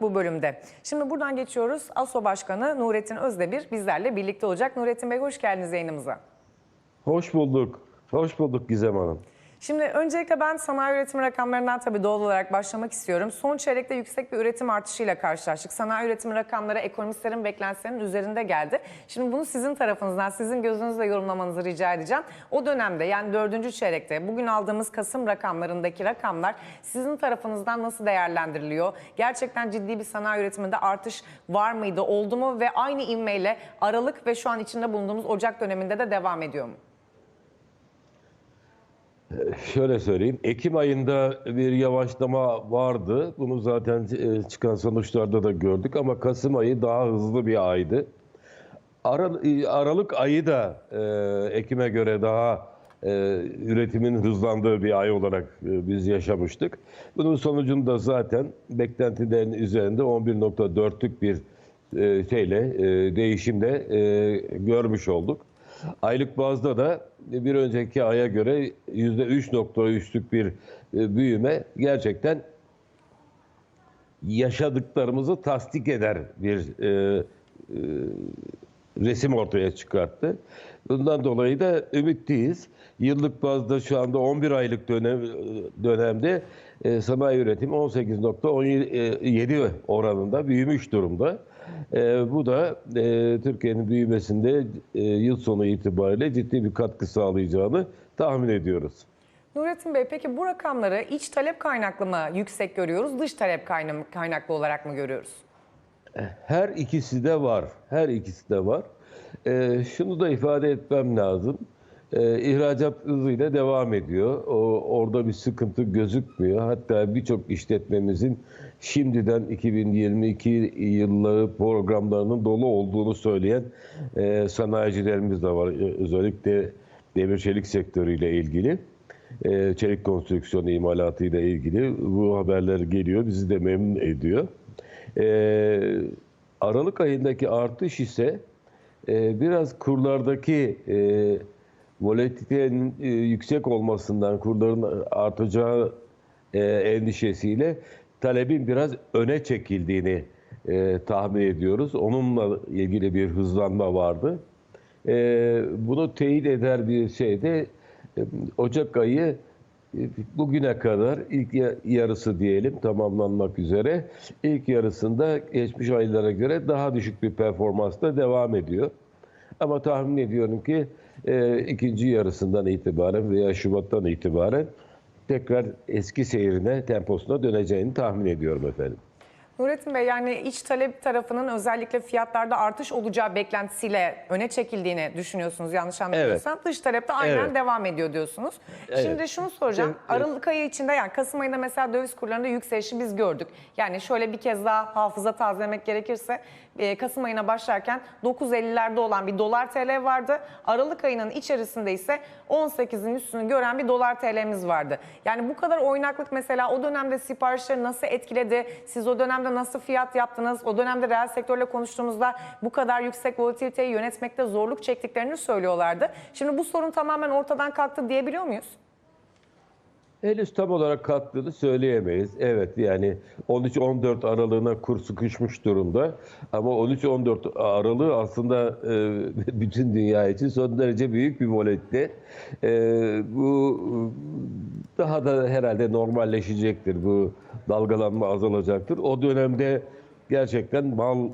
bu bölümde. Şimdi buradan geçiyoruz. ASO Başkanı Nurettin Özdemir bizlerle birlikte olacak. Nurettin Bey hoş geldiniz yayınımıza. Hoş bulduk. Hoş bulduk Gizem Hanım. Şimdi öncelikle ben sanayi üretimi rakamlarından tabii doğal olarak başlamak istiyorum. Son çeyrekte yüksek bir üretim artışıyla karşılaştık. Sanayi üretimi rakamları ekonomistlerin beklentilerinin üzerinde geldi. Şimdi bunu sizin tarafınızdan, sizin gözünüzle yorumlamanızı rica edeceğim. O dönemde yani dördüncü çeyrekte bugün aldığımız Kasım rakamlarındaki rakamlar sizin tarafınızdan nasıl değerlendiriliyor? Gerçekten ciddi bir sanayi üretiminde artış var mıydı, oldu mu ve aynı ivmeyle Aralık ve şu an içinde bulunduğumuz Ocak döneminde de devam ediyor mu? Şöyle söyleyeyim. Ekim ayında bir yavaşlama vardı. Bunu zaten e, çıkan sonuçlarda da gördük ama Kasım ayı daha hızlı bir aydı. E, Aralık ayı da e, Ekim'e göre daha üretimin hızlandığı bir ay olarak biz yaşamıştık. Bunun sonucunda zaten beklentilerin üzerinde 11.4'lük bir e, şeyle e, görmüş olduk. Aylık bazda da bir önceki aya göre %3.3'lük bir e, büyüme gerçekten yaşadıklarımızı tasdik eder bir e, e, resim ortaya çıkarttı. Bundan dolayı da ümitliyiz. Yıllık bazda şu anda 11 aylık dönem dönemde e, sanayi üretimi 18.17 oranında büyümüş durumda. E, bu da e, Türkiye'nin büyümesinde e, yıl sonu itibariyle ciddi bir katkı sağlayacağını tahmin ediyoruz. Nurettin Bey peki bu rakamları iç talep kaynaklı mı yüksek görüyoruz, dış talep kayna- kaynaklı olarak mı görüyoruz? Her ikisi de var. Her ikisi de var. Ee, şunu da ifade etmem lazım. Ee, ihracat hızıyla devam ediyor. O, orada bir sıkıntı gözükmüyor. Hatta birçok işletmemizin şimdiden 2022 yılları programlarının dolu olduğunu söyleyen e, sanayicilerimiz de var. Özellikle demir çelik sektörüyle ilgili. e, çelik konstrüksiyon imalatıyla ilgili bu haberler geliyor. Bizi de memnun ediyor. Ee, Aralık ayındaki artış ise e, biraz kurlardaki e, volatilitenin e, yüksek olmasından, kurların artacağı e, endişesiyle talebin biraz öne çekildiğini e, tahmin ediyoruz. Onunla ilgili bir hızlanma vardı. E, bunu teyit eder bir şey de e, Ocak ayı e, bugüne kadar ilk ya- yarısı diyelim tamamlanmak üzere. İlk yarısında geçmiş aylara göre daha düşük bir performansla devam ediyor. Ama tahmin ediyorum ki e, ikinci yarısından itibaren veya Şubat'tan itibaren tekrar eski seyrine, temposuna döneceğini tahmin ediyorum efendim. Nurettin Bey yani iç talep tarafının özellikle fiyatlarda artış olacağı beklentisiyle öne çekildiğini düşünüyorsunuz yanlış anlamıyorsam. Dış talepte aynen Evet. devam ediyor diyorsunuz. Şimdi şunu soracağım. Evet. Aralık ayı içinde yani Kasım ayında mesela döviz kurlarında yükselişi biz gördük. Yani şöyle bir kez daha hafıza tazelemek gerekirse e, Kasım ayına başlarken 9.50'lerde olan bir dolar TL vardı. Aralık ayının içerisinde ise 18'in üstünü gören bir dolar TL'miz vardı. Yani bu kadar oynaklık mesela o dönemde siparişleri nasıl etkiledi? Siz o dönemde nasıl fiyat yaptınız? O dönemde reel sektörle konuştuğumuzda bu kadar yüksek volatiliteyi yönetmekte zorluk çektiklerini söylüyorlardı. Şimdi bu sorun tamamen ortadan kalktı diyebiliyor muyuz? Henüz tam olarak kalktığını söyleyemeyiz. Evet yani 13-14 aralığına kur sıkışmış durumda. Ama 13-14 aralığı aslında e, bütün dünya için son derece büyük bir volatilite. E, bu daha da herhalde normalleşecektir. Bu dalgalanma azalacaktır. O dönemde gerçekten mal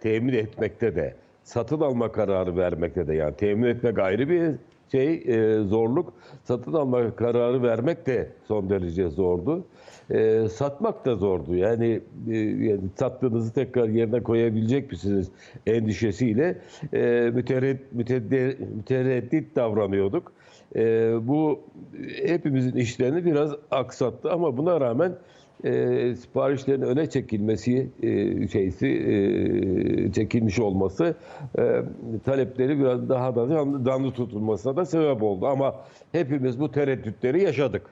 temin etmekte de, satın alma kararı vermekte de yani temin etmek ayrı bir şey e, zorluk, satın alma kararı vermek de son derece zordu. E, satmak da zordu. Yani, e, yani sattığınızı tekrar yerine koyabilecek misiniz endişesiyle e, mütereddit, mütereddit, davranıyorduk. E, bu hepimizin işlerini biraz aksattı ama buna rağmen e, siparişlerin öne çekilmesi e, şeysi e, çekilmiş olması e, talepleri biraz daha da canlı, tutulmasına da sebep oldu ama hepimiz bu tereddütleri yaşadık.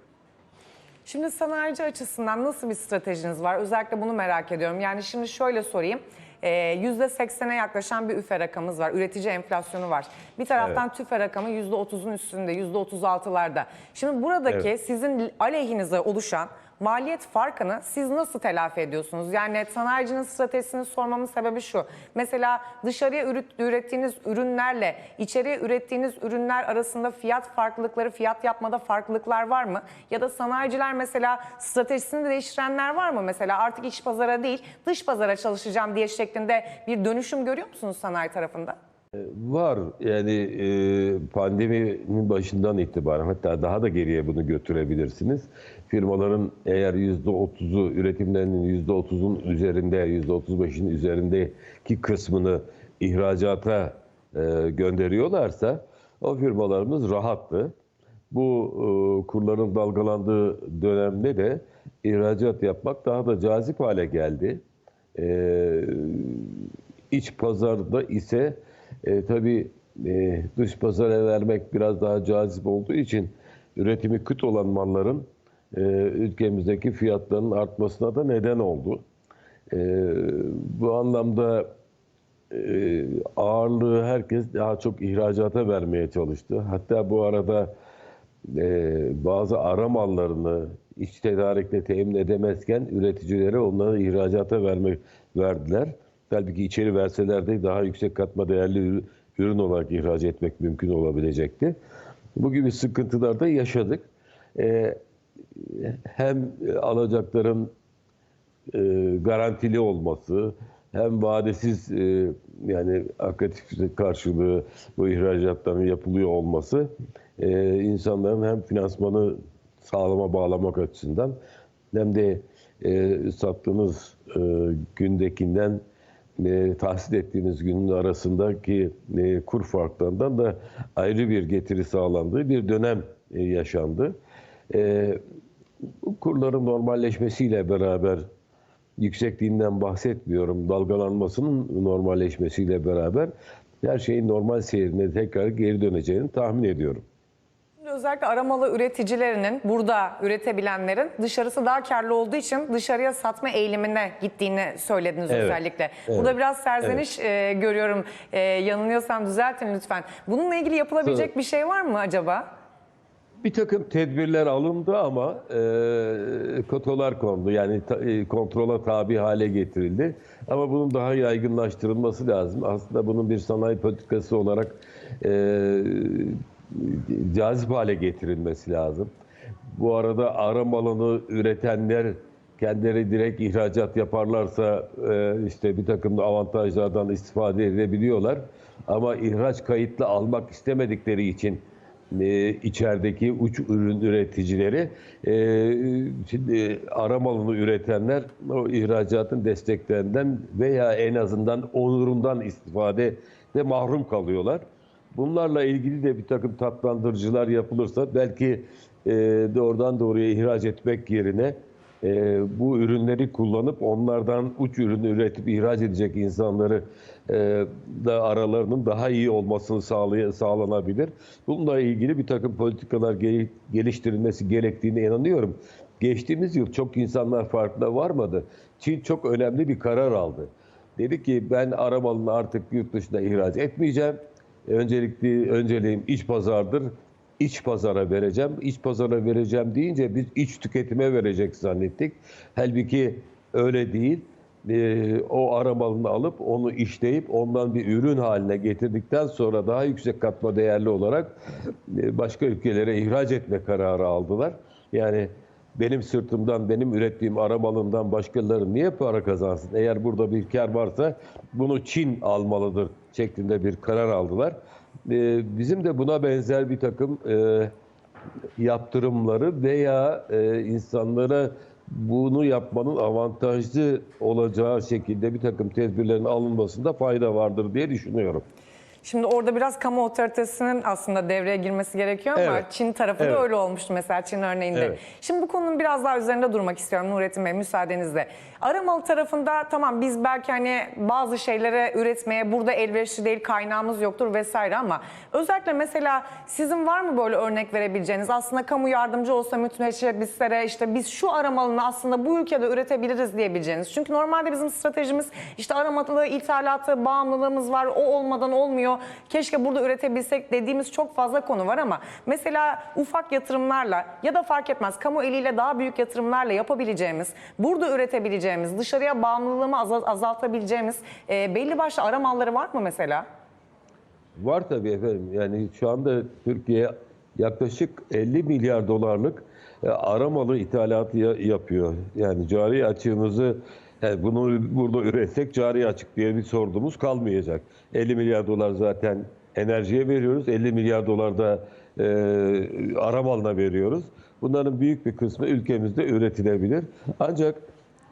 Şimdi sanayici açısından nasıl bir stratejiniz var? Özellikle bunu merak ediyorum. Yani şimdi şöyle sorayım. Ee, %80'e yaklaşan bir üfe rakamımız var. Üretici enflasyonu var. Bir taraftan tüfe rakamı %30'un üstünde, %36'larda. Şimdi buradaki Evet. sizin aleyhinize oluşan maliyet farkını siz nasıl telafi ediyorsunuz? Yani sanayicinin stratejisini sormamın sebebi şu. Mesela dışarıya üret- ürettiğiniz ürünlerle içeriye ürettiğiniz ürünler arasında fiyat farklılıkları, fiyat yapmada farklılıklar var mı? Ya da sanayiciler mesela stratejisini değiştirenler var mı? Mesela artık iç pazara değil dış pazara çalışacağım diye şeklinde bir dönüşüm görüyor musunuz sanayi tarafında? Var yani e, pandeminin başından itibaren hatta daha da geriye bunu götürebilirsiniz. Firmaların eğer %30'u üretimlerinin %30'un üzerinde, %35'in üzerindeki kısmını ihracata e, gönderiyorlarsa o firmalarımız rahattı. Bu e, kurların dalgalandığı dönemde de ihracat yapmak daha da cazip hale geldi. E, iç pazarda ise e, tabii e, dış pazara vermek biraz daha cazip olduğu için üretimi kıt olan malların e, ülkemizdeki fiyatlarının artmasına da neden oldu. E, bu anlamda e, ağırlığı herkes daha çok ihracata vermeye çalıştı. Hatta bu arada e, bazı ara mallarını iç tedarikle temin edemezken üreticilere onları ihracata vermek verdiler. Halbuki içeri verseler de daha yüksek katma değerli ürü- ürün olarak ihraç etmek mümkün olabilecekti. Bu gibi sıkıntılar da yaşadık. E, hem alacakların e, garantili olması hem vadesiz e, yani aktif karşılığı bu ihracatların yapılıyor olması e, insanların hem finansmanı sağlama bağlamak açısından hem de e, sattığınız e, gündekinden e, tahsil ettiğiniz günün arasındaki e, kur farklarından da ayrı bir getiri sağlandığı bir dönem e, yaşandı. E, kurların normalleşmesiyle beraber yüksekliğinden bahsetmiyorum. Dalgalanmasının normalleşmesiyle beraber her şeyin normal seyrine tekrar geri döneceğini tahmin ediyorum. Şimdi Özellikle aramalı üreticilerinin, burada üretebilenlerin dışarısı daha karlı olduğu için dışarıya satma eğilimine gittiğini söylediniz Evet, özellikle. evet, Burada biraz serzeniş e, görüyorum. E, yanılıyorsam düzeltin lütfen. Bununla ilgili yapılabilecek Tabii. bir şey var mı acaba? Bir takım tedbirler alındı ama e, kotalar kondu. Yani ta- e, kontrola tabi hale getirildi. Ama bunun daha yaygınlaştırılması lazım. Aslında bunun bir sanayi politikası olarak e, cazip hale getirilmesi lazım. Bu arada arama alanı üretenler kendileri direkt ihracat yaparlarsa e, işte bir takım da avantajlardan istifade edebiliyorlar. Ama ihraç kayıtlı almak istemedikleri için e, içerideki uç ürün üreticileri e, şimdi aramalını üretenler o ihracatın desteklerinden veya en azından onurundan istifade de mahrum kalıyorlar. Bunlarla ilgili de bir takım tatlandırıcılar yapılırsa belki e, doğrudan doğruya ihraç etmek yerine e, bu ürünleri kullanıp onlardan uç ürünü üretip ihraç edecek insanları e, da aralarının daha iyi olmasını sağlay- sağlanabilir. Bununla ilgili bir takım politikalar gel- geliştirilmesi gerektiğine inanıyorum. Geçtiğimiz yıl çok insanlar farkına varmadı. Çin çok önemli bir karar aldı. Dedi ki ben arabalını artık yurt dışına ihraç etmeyeceğim. Öncelikli önceliğim iç pazardır. İç pazara vereceğim. İç pazara vereceğim deyince biz iç tüketime verecek zannettik. Halbuki öyle değil. Ee, o arabalını alıp onu işleyip ondan bir ürün haline getirdikten sonra daha yüksek katma değerli olarak e, başka ülkelere ihraç etme kararı aldılar. Yani benim sırtımdan, benim ürettiğim arabalından başkaları niye para kazansın? Eğer burada bir kar varsa bunu Çin almalıdır şeklinde bir karar aldılar. Ee, bizim de buna benzer bir takım e, yaptırımları veya e, insanlara bunu yapmanın avantajlı olacağı şekilde bir takım tedbirlerin alınmasında fayda vardır diye düşünüyorum. Şimdi orada biraz kamu otoritesinin aslında devreye girmesi gerekiyor ama Evet. Çin tarafı Evet. da öyle olmuştu mesela Çin örneğinde. Evet. Şimdi bu konunun biraz daha üzerinde durmak istiyorum Nurettin Bey müsaadenizle. Aramalı tarafında tamam biz belki hani bazı şeylere üretmeye burada elverişli değil kaynağımız yoktur vesaire ama özellikle mesela sizin var mı böyle örnek verebileceğiniz aslında kamu yardımcı olsa müteşebbislere işte biz şu aramalını aslında bu ülkede üretebiliriz diyebileceğiniz. Çünkü normalde bizim stratejimiz işte aramalı ithalatı bağımlılığımız var o olmadan olmuyor. Keşke burada üretebilsek dediğimiz çok fazla konu var ama mesela ufak yatırımlarla ya da fark etmez kamu eliyle daha büyük yatırımlarla yapabileceğimiz, burada üretebileceğimiz, dışarıya bağımlılığımı azal- azaltabileceğimiz e, belli başlı ara malları var mı mesela? Var tabii efendim. Yani şu anda Türkiye yaklaşık 50 milyar dolarlık e, aramalı ithalatı ya- yapıyor. Yani cari açığımızı yani bunu burada üretsek cari açık diye bir sorduğumuz kalmayacak. 50 milyar dolar zaten enerjiye veriyoruz. 50 milyar dolar da e, aramalına veriyoruz. Bunların büyük bir kısmı ülkemizde üretilebilir. Ancak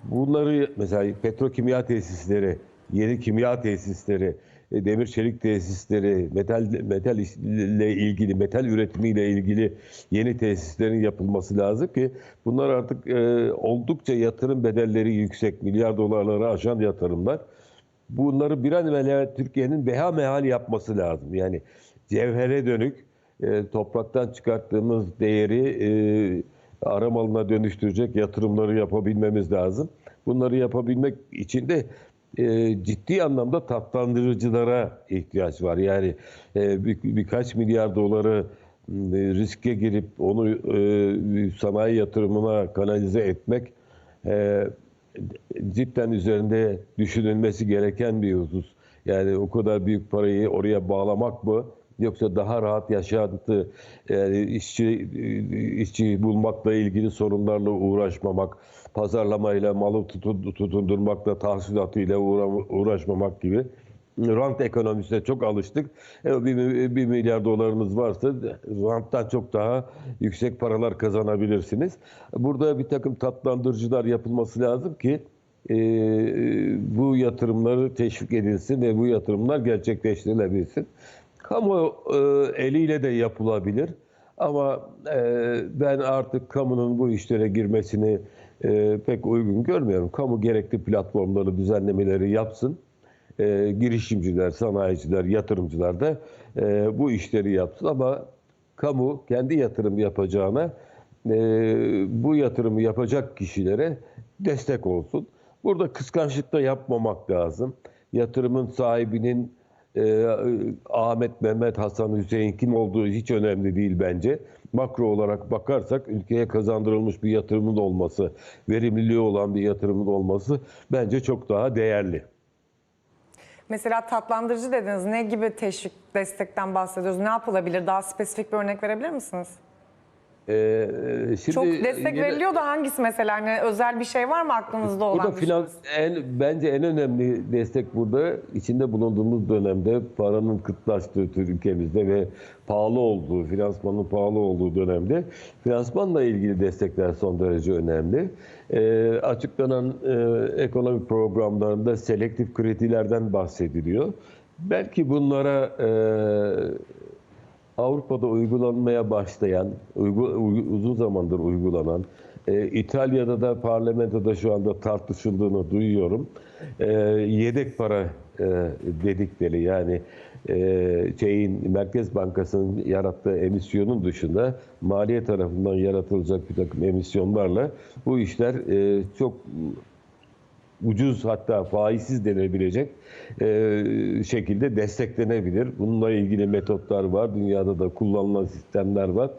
bunları mesela petrokimya tesisleri, yeni kimya tesisleri, e, demir çelik tesisleri, metal metal ile ilgili, metal üretimiyle ilgili yeni tesislerin yapılması lazım ki bunlar artık e, oldukça yatırım bedelleri yüksek, milyar dolarları aşan yatırımlar. Bunları bir an evvel Türkiye'nin beha mehal yapması lazım. Yani cevhere dönük e, topraktan çıkarttığımız değeri e, aramalına dönüştürecek yatırımları yapabilmemiz lazım. Bunları yapabilmek için de e, ciddi anlamda tatlandırıcılara ihtiyaç var. Yani e, bir, birkaç milyar doları e, riske girip onu e, sanayi yatırımına kanalize etmek e, cidden üzerinde düşünülmesi gereken bir husus. Yani o kadar büyük parayı oraya bağlamak mı? Yoksa daha rahat yaşantı, yani işçi işçi bulmakla ilgili sorunlarla uğraşmamak, pazarlamayla, malı tutun, tutundurmakla, tahsilatıyla uğra, uğraşmamak gibi rant ekonomisine çok alıştık. E, bir, bir milyar dolarınız varsa ranttan çok daha yüksek paralar kazanabilirsiniz. Burada bir takım tatlandırıcılar yapılması lazım ki e, bu yatırımları teşvik edilsin ve bu yatırımlar gerçekleştirilebilsin. Kamu e, eliyle de yapılabilir. Ama e, ben artık kamunun bu işlere girmesini e, pek uygun görmüyorum. Kamu gerekli platformları, düzenlemeleri yapsın. Girişimciler, sanayiciler, yatırımcılar da bu işleri yapsın. Ama kamu kendi yatırım yapacağına bu yatırımı yapacak kişilere destek olsun. Burada kıskançlık da yapmamak lazım. Yatırımın sahibinin e, Ahmet, Mehmet, Hasan, Hüseyin kim olduğu hiç önemli değil bence. Makro olarak bakarsak ülkeye kazandırılmış bir yatırımın olması, verimliliği olan bir yatırımın olması bence çok daha değerli. Mesela tatlandırıcı dediniz. Ne gibi teşvik, destekten bahsediyoruz? Ne yapılabilir? Daha spesifik bir örnek verebilir misiniz? Ee, şimdi Çok destek yine- veriliyor da hangisi mesela? Hani özel bir şey var mı aklınızda olan? Burada finans en bence en önemli destek burada içinde bulunduğumuz dönemde paranın kıtlaştığı ülkemizde ve pahalı olduğu, finansmanın pahalı olduğu dönemde finansmanla ilgili destekler son derece önemli. Ee, açıklanan e, ekonomik programlarında selektif kredilerden bahsediliyor. Belki bunlara e, Avrupa'da uygulanmaya başlayan, uygu- uy- uzun zamandır uygulanan, e, İtalya'da da parlamentoda şu anda tartışıldığını duyuyorum. E, yedek para e, dedikleri yani e, şeyin Merkez Bankası'nın yarattığı emisyonun dışında maliye tarafından yaratılacak bir takım emisyonlarla bu işler e, çok ucuz hatta faizsiz denebilecek e, şekilde desteklenebilir. Bununla ilgili metotlar var. Dünyada da kullanılan sistemler var.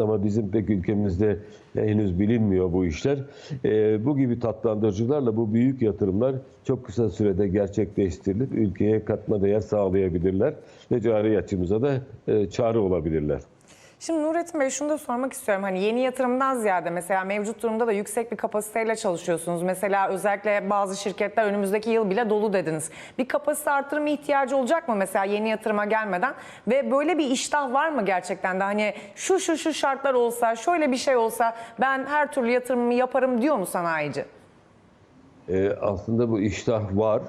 Ama bizim pek ülkemizde henüz bilinmiyor bu işler. E, bu gibi tatlandırıcılarla bu büyük yatırımlar çok kısa sürede gerçekleştirilip ülkeye katma değer sağlayabilirler ve cari açımıza da e, çare olabilirler. Şimdi Nurettin Bey şunu da sormak istiyorum. Hani yeni yatırımdan ziyade mesela mevcut durumda da yüksek bir kapasiteyle çalışıyorsunuz. Mesela özellikle bazı şirketler önümüzdeki yıl bile dolu dediniz. Bir kapasite artırımı ihtiyacı olacak mı mesela yeni yatırıma gelmeden? Ve böyle bir iştah var mı gerçekten de? Hani şu şu şu şartlar olsa, şöyle bir şey olsa ben her türlü yatırımımı yaparım diyor mu sanayici? Ee, aslında bu iştah var.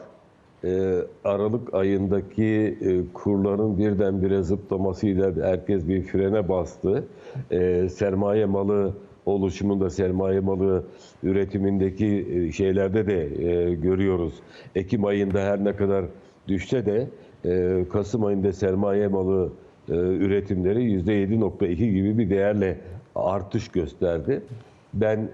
Ee, Aralık ayındaki e, kurların birdenbire zıplamasıyla herkes bir frene bastı. Ee, sermaye malı oluşumunda, sermaye malı üretimindeki e, şeylerde de e, görüyoruz. Ekim ayında her ne kadar düşse de Kasım ayında sermaye malı üretimleri %7.2 gibi bir değerle artış gösterdi. Ben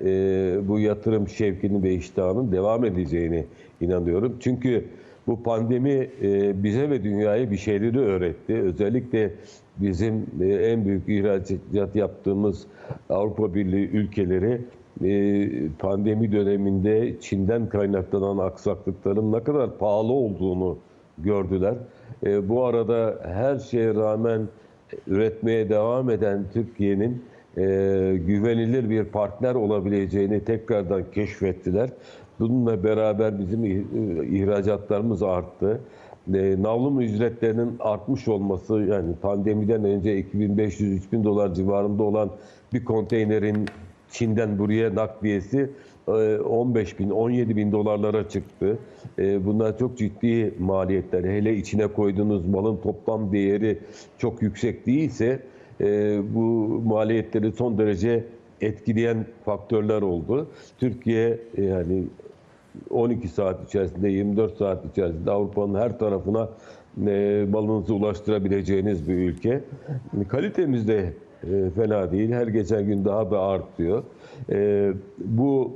bu yatırım şevkinin ve iştahının devam edeceğini inanıyorum. Çünkü Bu pandemi e, bize ve dünyaya bir şeyleri öğretti. Özellikle bizim e, en büyük ihracat yaptığımız Avrupa Birliği ülkeleri e, pandemi döneminde Çin'den kaynaklanan aksaklıkların ne kadar pahalı olduğunu gördüler. Bu arada her şeye rağmen üretmeye devam eden Türkiye'nin güvenilir bir partner olabileceğini tekrardan keşfettiler. Bununla beraber bizim ih- ihracatlarımız arttı. Navlum ücretlerinin artmış olması yani pandemiden önce 2500-3000 dolar civarında olan bir konteynerin Çin'den buraya nakliyesi e, 15 bin, 17 bin dolarlara çıktı. Bunlar çok ciddi maliyetler. Hele içine koyduğunuz malın toplam değeri çok yüksek değilse bu maliyetleri son derece etkileyen faktörler oldu. Türkiye yani 12 saat içerisinde, 24 saat içerisinde Avrupa'nın her tarafına e, ulaştırabileceğiniz bir ülke. Kalitemiz de e, fena değil. Her geçen gün daha da artıyor. E, bu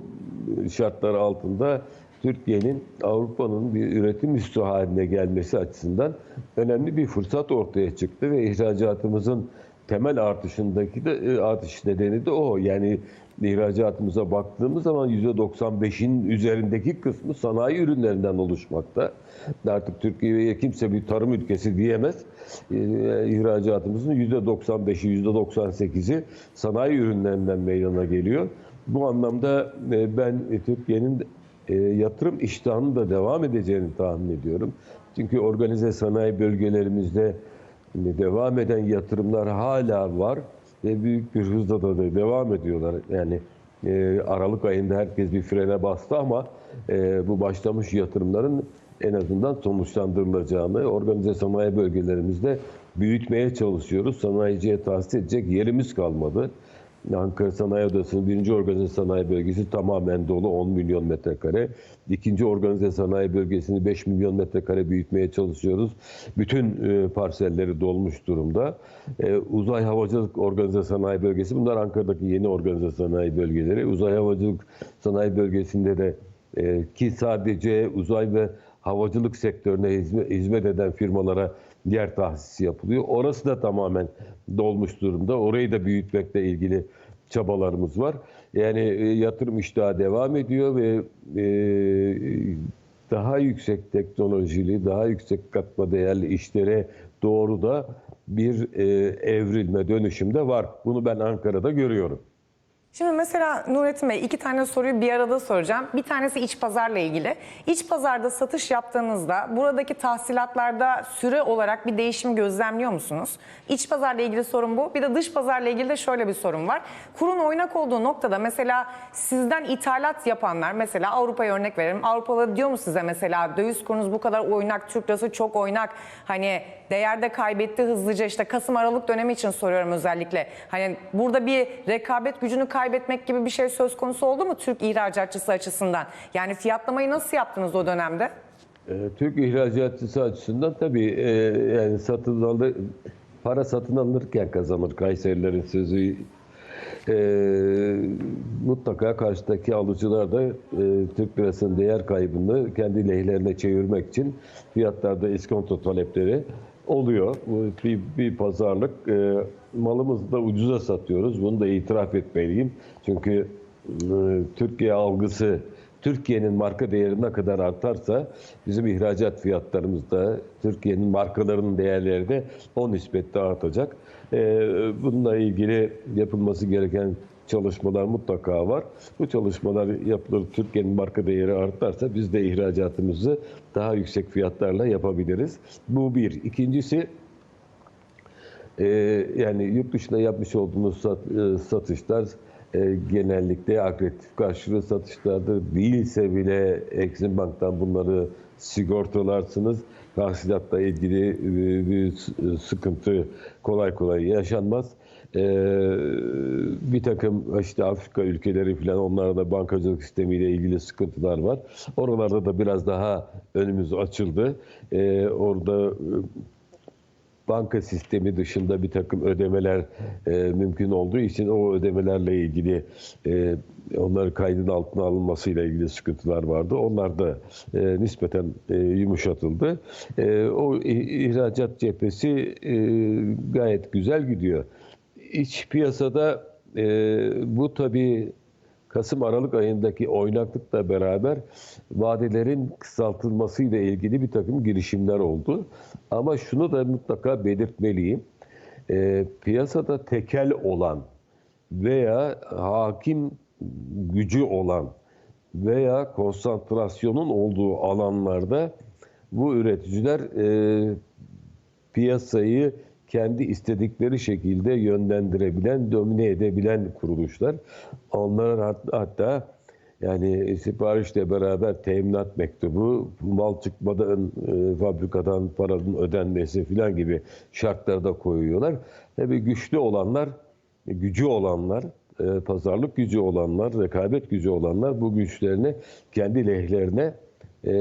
şartlar altında Türkiye'nin Avrupa'nın bir üretim üssü haline gelmesi açısından önemli bir fırsat ortaya çıktı ve ihracatımızın temel artışındaki de e, artış nedeni de o. Yani ihracatımıza baktığımız zaman %95'in üzerindeki kısmı sanayi ürünlerinden oluşmakta. Artık Türkiye'ye kimse bir tarım ülkesi diyemez. E, İhracatımızın %95'i, %98'i sanayi ürünlerinden meydana geliyor. Bu anlamda e, ben Türkiye'nin e, yatırım iştahının da devam edeceğini tahmin ediyorum. Çünkü organize sanayi bölgelerimizde e, devam eden yatırımlar hala var ve büyük bir hızla da devam ediyorlar. Yani e, Aralık ayında herkes bir frene bastı ama e, bu başlamış yatırımların en azından sonuçlandırılacağını organize sanayi bölgelerimizde büyütmeye çalışıyoruz. Sanayiciye tahsis edecek yerimiz kalmadı. Ankara Sanayi Odası'nın birinci organize sanayi bölgesi tamamen dolu 10 milyon metrekare. İkinci organize sanayi bölgesini 5 milyon metrekare büyütmeye çalışıyoruz. Bütün e, parselleri dolmuş durumda. E, uzay havacılık organize sanayi bölgesi bunlar Ankara'daki yeni organize sanayi bölgeleri. Uzay havacılık sanayi bölgesinde de e, ki sadece uzay ve havacılık sektörüne hizmet, hizmet eden firmalara yer tahsisi yapılıyor. Orası da tamamen dolmuş durumda. Orayı da büyütmekle ilgili çabalarımız var. Yani e, yatırım iştahı devam ediyor ve e, daha yüksek teknolojili, daha yüksek katma değerli işlere doğru da bir e, evrilme, dönüşüm de var. Bunu ben Ankara'da görüyorum. Şimdi mesela Nurettin Bey iki tane soruyu bir arada soracağım. Bir tanesi iç pazarla ilgili. İç pazarda satış yaptığınızda buradaki tahsilatlarda süre olarak bir değişim gözlemliyor musunuz? İç pazarla ilgili sorun bu. Bir de dış pazarla ilgili de şöyle bir sorun var. Kurun oynak olduğu noktada mesela sizden ithalat yapanlar mesela Avrupa'ya örnek verelim. Avrupalı diyor mu size mesela döviz kurunuz bu kadar oynak, Türk lirası çok oynak. Hani değerde kaybetti hızlıca işte Kasım Aralık dönemi için soruyorum özellikle. Hani burada bir rekabet gücünü kaybetmek gibi bir şey söz konusu oldu mu Türk ihracatçısı açısından? Yani fiyatlamayı nasıl yaptınız o dönemde? Ee, Türk ihracatçısı açısından tabii e, yani satın alır, para satın alınırken kazanır Kayserilerin sözü. E, mutlaka karşıdaki alıcılar da e, Türk lirasının değer kaybını kendi lehlerine çevirmek için fiyatlarda iskonto talepleri oluyor. Bir, bir pazarlık. E, malımızı da ucuza satıyoruz. Bunu da itiraf etmeliyim. Çünkü e, Türkiye algısı Türkiye'nin marka değeri ne kadar artarsa bizim ihracat fiyatlarımız da Türkiye'nin markalarının değerleri de o nispette artacak. Ee, bununla ilgili yapılması gereken çalışmalar mutlaka var. Bu çalışmalar yapılır, Türkiye'nin marka değeri artarsa biz de ihracatımızı daha yüksek fiyatlarla yapabiliriz. Bu bir. İkincisi ee, yani yurt dışında yapmış olduğumuz sat- e, satışlar e, genellikle akreditatif karşılığı satışlardır. Değilse bile Exim Bank'tan bunları sigortalarsınız. Tahsilatla ilgili e, bir sıkıntı kolay kolay yaşanmaz. Ee, bir takım işte Afrika ülkeleri falan onlarda bankacılık sistemiyle ilgili sıkıntılar var. Oralarda da biraz daha önümüz açıldı. Ee, orada e, banka sistemi dışında bir takım ödemeler e, mümkün olduğu için o ödemelerle ilgili e, onları kaydın altına alınmasıyla ilgili sıkıntılar vardı. Onlar da e, nispeten e, yumuşatıldı. E, o ihracat cephesi e, gayet güzel gidiyor. İç piyasada e, bu tabii Kasım Aralık ayındaki oynaklıkla beraber vadelerin kısaltılmasıyla ilgili bir takım girişimler oldu. Ama şunu da mutlaka belirtmeliyim. Ee, piyasada tekel olan veya hakim gücü olan veya konsantrasyonun olduğu alanlarda bu üreticiler e, piyasayı kendi istedikleri şekilde yönlendirebilen, domine edebilen kuruluşlar. Onlar hat- hatta yani siparişle beraber teminat mektubu, mal çıkmadan e, fabrikadan paranın ödenmesi filan gibi şartları da koyuyorlar. Tabii güçlü olanlar, gücü olanlar, e, pazarlık gücü olanlar, rekabet gücü olanlar bu güçlerini kendi lehlerine e,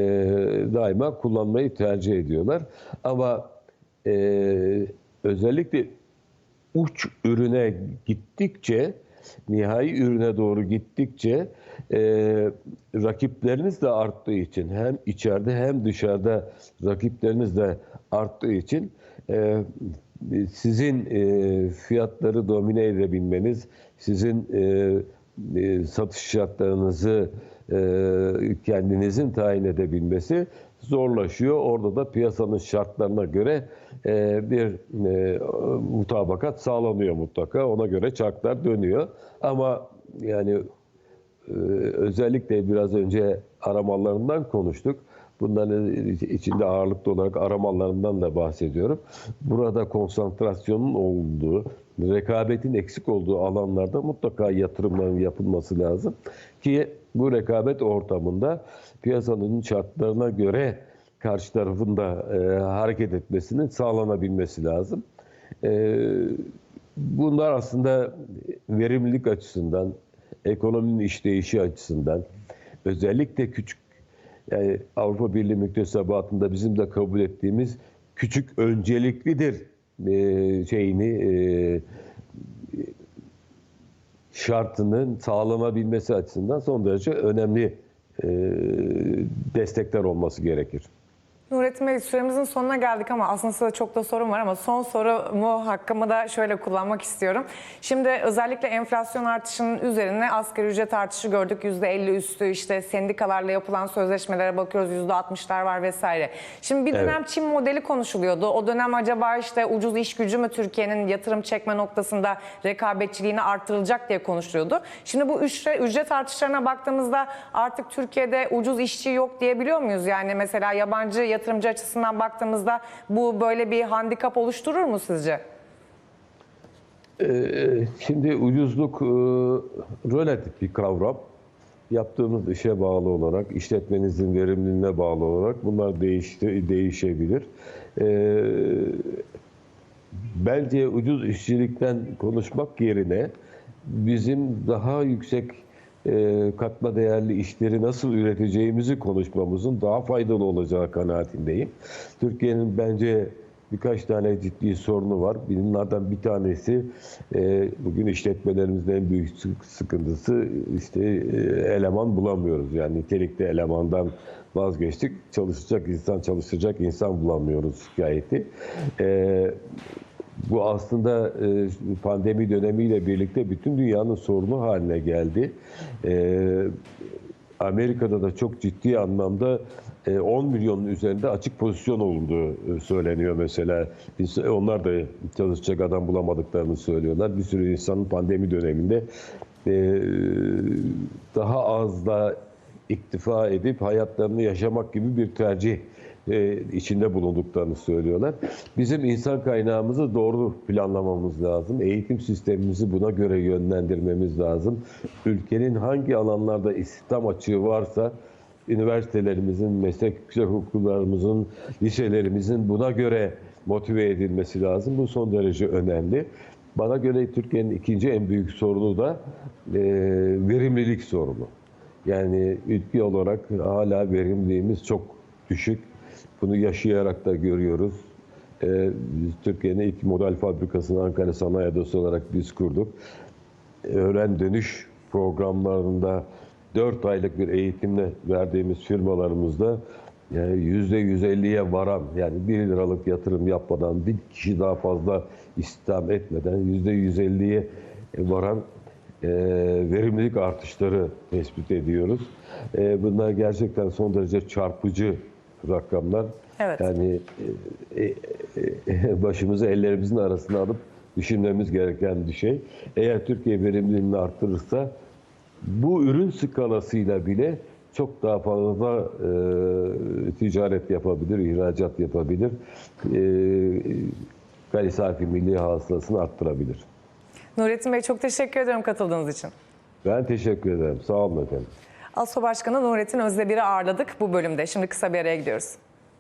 daima kullanmayı tercih ediyorlar. Ama e, özellikle uç ürüne gittikçe, nihai ürüne doğru gittikçe e, rakipleriniz de arttığı için hem içeride hem dışarıda rakipleriniz de arttığı için e, sizin e, fiyatları domine edebilmeniz, sizin e, e, satış şartlarınızı e, kendinizin tayin edebilmesi zorlaşıyor. Orada da piyasanın şartlarına göre e, bir e, mutabakat sağlanıyor mutlaka. Ona göre çarklar dönüyor. Ama yani ee, özellikle biraz önce aramallarından konuştuk. Bunların içinde ağırlıklı olarak aramallarından da bahsediyorum. Burada konsantrasyonun olduğu, rekabetin eksik olduğu alanlarda mutlaka yatırımların yapılması lazım. Ki bu rekabet ortamında piyasanın şartlarına göre karşı tarafın da e, hareket etmesinin sağlanabilmesi lazım. E, bunlar aslında verimlilik açısından, ekonominin işleyişi açısından, özellikle küçük yani Avrupa Birliği müktesebatında bizim de kabul ettiğimiz küçük önceliklidir e, şeyini e, şartının sağlanabilmesi açısından son derece önemli e, destekler olması gerekir. Bey süremizin sonuna geldik ama aslında size çok da sorun var ama son sorumu hakkımı da şöyle kullanmak istiyorum. Şimdi özellikle enflasyon artışının üzerine asgari ücret artışı gördük. %50 üstü işte sendikalarla yapılan sözleşmelere bakıyoruz %60'lar var vesaire. Şimdi bir dönem Evet. Çin modeli konuşuluyordu. O dönem acaba işte ucuz iş gücü mü Türkiye'nin yatırım çekme noktasında rekabetçiliğini artırılacak diye konuşuluyordu. Şimdi bu ücret, ücret artışlarına baktığımızda artık Türkiye'de ucuz işçi yok diyebiliyor muyuz? Yani mesela yabancı yatırımcı açısından baktığımızda bu böyle bir handikap oluşturur mu sizce? Ee, Şimdi ucuzluk e, relatif bir kavram. Yaptığımız işe bağlı olarak, işletmenizin verimliliğine bağlı olarak bunlar değişti, değişebilir. Ee, Bence ucuz işçilikten konuşmak yerine bizim daha yüksek katma değerli işleri nasıl üreteceğimizi konuşmamızın daha faydalı olacağı kanaatindeyim. Türkiye'nin bence birkaç tane ciddi sorunu var. Bunlardan bir tanesi e, bugün işletmelerimizin en büyük sık- sıkıntısı işte e, eleman bulamıyoruz. Yani nitelikli elemandan vazgeçtik. Çalışacak insan, çalışacak insan bulamıyoruz şikayeti. E, bu aslında e, pandemi dönemiyle birlikte bütün dünyanın sorunu haline geldi. E, Amerika'da da çok ciddi anlamda e, 10 milyonun üzerinde açık pozisyon olduğu e, söyleniyor mesela. Onlar da çalışacak adam bulamadıklarını söylüyorlar. Bir sürü insanın pandemi döneminde e, daha az da iktifa edip hayatlarını yaşamak gibi bir tercih e, içinde bulunduklarını söylüyorlar. Bizim insan kaynağımızı doğru planlamamız lazım. Eğitim sistemimizi buna göre yönlendirmemiz lazım. Ülkenin hangi alanlarda istihdam açığı varsa üniversitelerimizin, meslek yüksek okullarımızın, liselerimizin buna göre motive edilmesi lazım. Bu son derece önemli. Bana göre Türkiye'nin ikinci en büyük sorunu da e, verimlilik sorunu. Yani ülke olarak hala verimliliğimiz çok düşük. Bunu yaşayarak da görüyoruz. Ee, biz Türkiye'nin ilk model fabrikasını Ankara Sanayi Odası olarak biz kurduk. Öğren dönüş programlarında 4 aylık bir eğitimle verdiğimiz firmalarımızda yani %150'ye varan yani 1 liralık yatırım yapmadan bir kişi daha fazla istihdam etmeden %150'ye varan e, verimlilik artışları tespit ediyoruz. E, bunlar gerçekten son derece çarpıcı rakamlar. Evet. Yani e, e, e, başımızı ellerimizin arasına alıp düşünmemiz gereken bir şey. Eğer Türkiye verimliliğini arttırırsa bu ürün skalasıyla bile çok daha fazla e, ticaret yapabilir, ihracat yapabilir, e, gayri safi milli hasılasını arttırabilir. Nurettin Bey çok teşekkür ediyorum katıldığınız için. Ben teşekkür ederim. Sağ olun efendim. ASO Başkanı Nurettin Özdemir'i ağırladık bu bölümde. Şimdi kısa bir araya gidiyoruz.